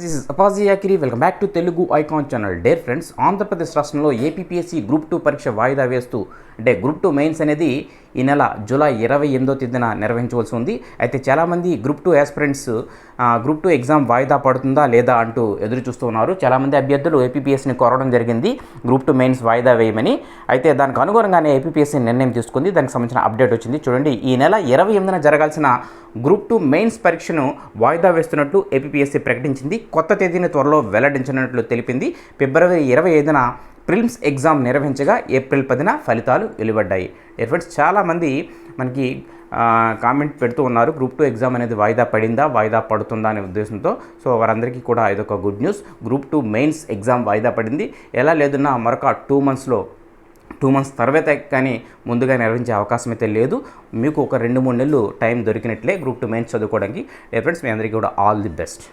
This is అపాజీ యాకిరి welcome back to Telugu icon channel dear friends Andhra Pradesh రాష్ట్రంలో APPSC group two పరీక్ష వాయిదా వేస్తూ అంటే గ్రూప్ టూ మెయిన్స్ అనేది ఈ నెల జూలై ఇరవై ఎనిమిదో తేదీన నిర్వహించవలసి ఉంది. అయితే చాలామంది group two aspirants group two exam వాయిదా పడుతుందా లేదా అంటూ ఎదురు చూస్తూ ఉన్నారు. చాలామంది అభ్యర్థులు ఏపీపీఎస్సీని కోరడం జరిగింది. గ్రూప్ టూ మెయిన్స్ వాయిదా వేయమని. అయితే దానికి అనుగుణంగానే ఏపీపీఎస్సీ నిర్ణయం తీసుకుంది. దానికి సంబంధించిన అప్డేట్ వచ్చింది. చూడండి ఈ నెల ఇరవై ఎనిమిదిన జరగాల్సిన గ్రూప్ టూ మెయిన్స్ పరీక్షను వాయిదా వేస్తున్నట్లు ఏపీపీఎస్సీ ప్రకటించింది. కొత్త తేదీని త్వరలో వెల్లడించనున్నట్లు తెలిపింది. ఫిబ్రవరి ఇరవై ఐదున ప్రిలిమ్స్ ఎగ్జామ్ నిర్వహించగా ఏప్రిల్ పదిన ఫలితాలు వెలువడ్డాయి. ఫ్రెండ్స్ చాలామంది మనకి కామెంట్ పెడుతూ ఉన్నారు. గ్రూప్ టూ ఎగ్జామ్ అనేది వాయిదా పడిందా? వాయిదా పడుతుందా అనే ఉద్దేశంతో. సో వారందరికీ కూడా ఇదొక good news group two mains exam వాయిదా పడింది. ఎలా లేదన్నా మరొక టూ మంత్స్లో టూ మంత్స్ తర్వాత కానీ ముందుగా నిర్వహించే అవకాశం అయితే లేదు. మీకు ఒక రెండు మూడు నెలలు టైం దొరికినట్లే గ్రూప్ టూ మెయిన్స్ చదువుకోవడానికి. ఫ్రెండ్స్ మీ అందరికీ కూడా ఆల్ ది బెస్ట్